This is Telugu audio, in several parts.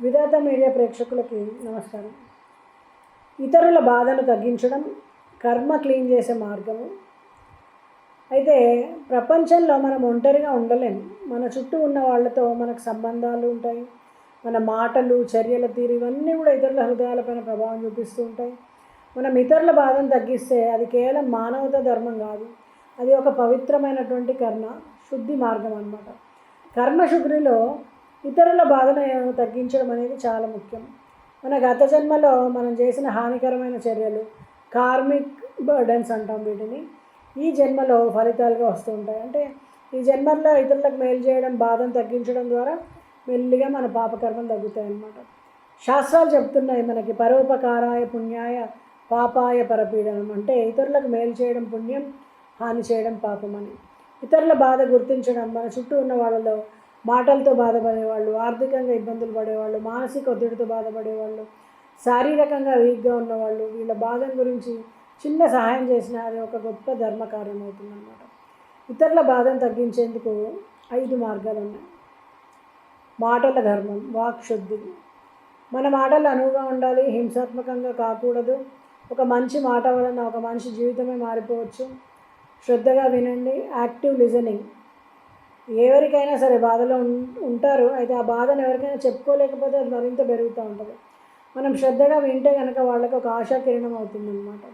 విధాత మీడియా ప్రేక్షకులకి నమస్కారం. ఇతరుల బాధను తగ్గించడం కర్మ క్లీన్ చేసే మార్గము. అయితే ప్రపంచంలో మనం ఒంటరిగా ఉండలేము మన చుట్టూ ఉన్న వాళ్ళతో మనకు సంబంధాలు ఉంటాయి. మన మాటలు చర్యల తీరు ఇవన్నీ కూడా ఇతరుల హృదయాలపైన ప్రభావం చూపిస్తూ ఉంటాయి. మనం ఇతరుల బాధను తగ్గిస్తే అది కేవలం మానవత ధర్మం కాదు. అది ఒక పవిత్రమైనటువంటి కర్మ. శుద్ధి మార్గం అన్నమాట. కర్మశుద్ధిలో ఇతరుల బాధను తగ్గించడం అనేది చాలా ముఖ్యం. మన గత జన్మలో మనం చేసిన హానికరమైన చర్యలు కార్మిక్ బర్డన్స్ అంటాం వీటిని. ఈ జన్మలో ఫలితాలుగా వస్తూ ఉంటాయి. అంటే ఈ జన్మల్లో ఇతరులకు మేలు చేయడం బాధను తగ్గించడం ద్వారా మెల్లిగా మన పాపకర్మలు తగ్గుతాయి అన్నమాట. శాస్త్రాలు చెప్తున్నాయి మనకి పరోపకారాయ పుణ్యాయ పాపాయ పరపీడనం. అంటే ఇతరులకు మేలు చేయడం పుణ్యం హాని చేయడం పాపం అని. ఇతరుల బాధ గుర్తించడం మన చుట్టూ ఉన్న వాళ్ళలో మాటలతో బాధపడేవాళ్ళు ఆర్థికంగా ఇబ్బందులు పడేవాళ్ళు మానసిక ఒత్తిడితో బాధపడేవాళ్ళు శారీరకంగా వీక్గా ఉన్నవాళ్ళు వీళ్ళ బాధల గురించి చిన్న సహాయం చేసినా అది ఒక గొప్ప ధర్మకార్యం అవుతుందన్నమాట. ఇతరుల బాధను తగ్గించేందుకు ఐదు మార్గాలు ఉన్నాయి. మాటల ధర్మం వాక్ శుద్ధి మన మాటలు అనువుగా ఉండాలి హింసాత్మకంగా కాకూడదు. ఒక మంచి మాట వలన ఒక మనిషి జీవితమే మారిపోవచ్చు. శ్రద్ధగా వినండి యాక్టివ్ లిజనింగ్. ఎవరికైనా సరే బాధలో ఉం- ఉంటారు. అయితే ఆ బాధను ఎవరికైనా చెప్పుకోలేకపోతే అది మరింత పెరుగుతూ ఉంటుంది. మనం శ్రద్ధగా వింటే కనుక వాళ్ళకి ఒక ఆశాకిరణం అవుతుందన్నమాట.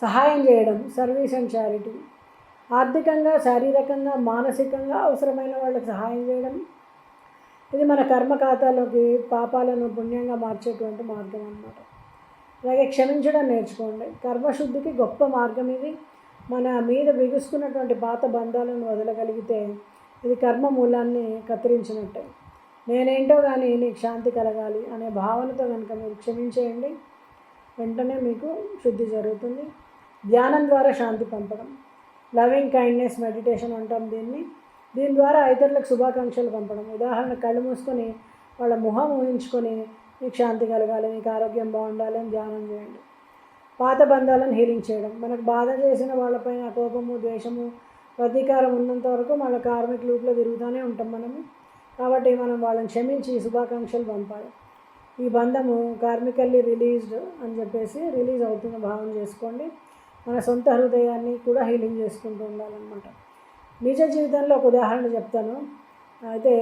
సహాయం చేయడం సర్వీస్ అండ్ చారిటీ. ఆర్థికంగా శారీరకంగా మానసికంగా అవసరమైన వాళ్ళకి సహాయం చేయడం. ఇది మన కర్మ ఖాతాలోకి పాపాలను పుణ్యంగా మార్చేటువంటి మార్గం అన్నమాట. అలాగే క్షమించడం నేర్చుకోండి. కర్మశుద్ధికి గొప్ప మార్గం ఇది. మన మీద బిగుసుకున్నటువంటి పాత బంధాలను వదలగలిగితే ఇది కర్మ మూలాన్ని కత్తిరించినట్టే. నేనేంటో కానీ నీకు శాంతి కలగాలి అనే భావనతో కనుక మీరు క్షమించేయండి. వెంటనే మీకు శుద్ధి జరుగుతుంది. ధ్యానం ద్వారా శాంతి పంపడం లవింగ్ కైండ్నెస్ మెడిటేషన్ అంటాం దీన్ని. దీని ద్వారా ఇతరులకు శుభాకాంక్షలు పంపడం. ఉదాహరణ కళ్ళు మూసుకొని వాళ్ళ ముఖం ఊహించుకొని మీకు శాంతి కలగాలి మీకు ఆరోగ్యం బాగుండాలి అని ధ్యానం చేయండి. పాత బంధాలను హీలింగ్ చేయడం మనకు బాధ చేసిన వాళ్ళపైన కోపము ద్వేషము ప్రతీకారం ఉన్నంత వరకు మన కార్మిక లూప్లో తిరుగుతూనే ఉంటాం మనము. కాబట్టి మనం వాళ్ళని క్షమించి శుభాకాంక్షలు పంపాలి. ఈ బంధము కార్మికల్లీ రిలీజ్డ్ అని చెప్పేసి రిలీజ్ అవుతున్న భావం చేసుకోండి. మన సొంత హృదయాన్ని కూడా హీలింగ్ చేసుకుంటూ ఉండాలన్నమాట. నిజ జీవితంలో ఒక ఉదాహరణ చెప్తాను. అయితే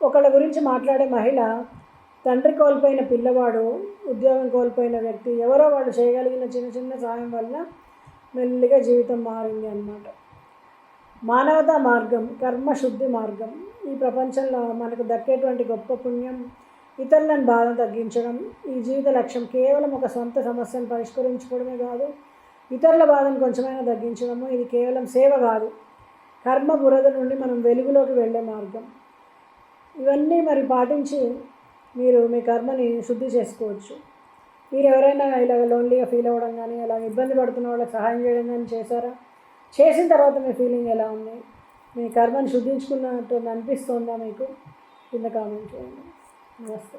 ఒకళ్ళ గురించి మాట్లాడే మహిళ తండ్రి కోల్పోయిన పిల్లవాడు ఉద్యోగం కోల్పోయిన వ్యక్తి ఎవరో వాళ్ళు చేయగలిగిన చిన్న చిన్న సాయం వల్ల మెల్లిగా జీవితం మారింది అన్నమాట. మానవతా మార్గం కర్మశుద్ధి మార్గం. ఈ ప్రపంచంలో మనకు దక్కేటువంటి గొప్ప పుణ్యం ఇతరులను బాధ తగ్గించడం. ఈ జీవిత లక్ష్యం కేవలం ఒక సొంత సమస్యను పరిష్కరించుకోవడమే కాదు ఇతరుల బాధను కొంచెమైనా తగ్గించడము. ఇది కేవలం సేవ కాదు కర్మ బురద నుండి మనం వెలుగులోకి వెళ్ళే మార్గం. ఇవన్నీ మరి పాటించి మీరు మీ కర్మని శుద్ధి చేసుకోవచ్చు. మీరు ఎవరైనా ఇలా లోన్లీగా ఫీల్ అవ్వడం కానీ అలా ఇబ్బంది పడుతున్న వాళ్ళకి సహాయం చేయడం కానీ చేశారా? చేసిన తర్వాత మీ ఫీలింగ్ ఎలా ఉంది? మీ కర్మని శుద్ధించుకున్నట్టు అనిపిస్తుందా మీకు? కింద కామెంట్ చేయండి. నమస్తే.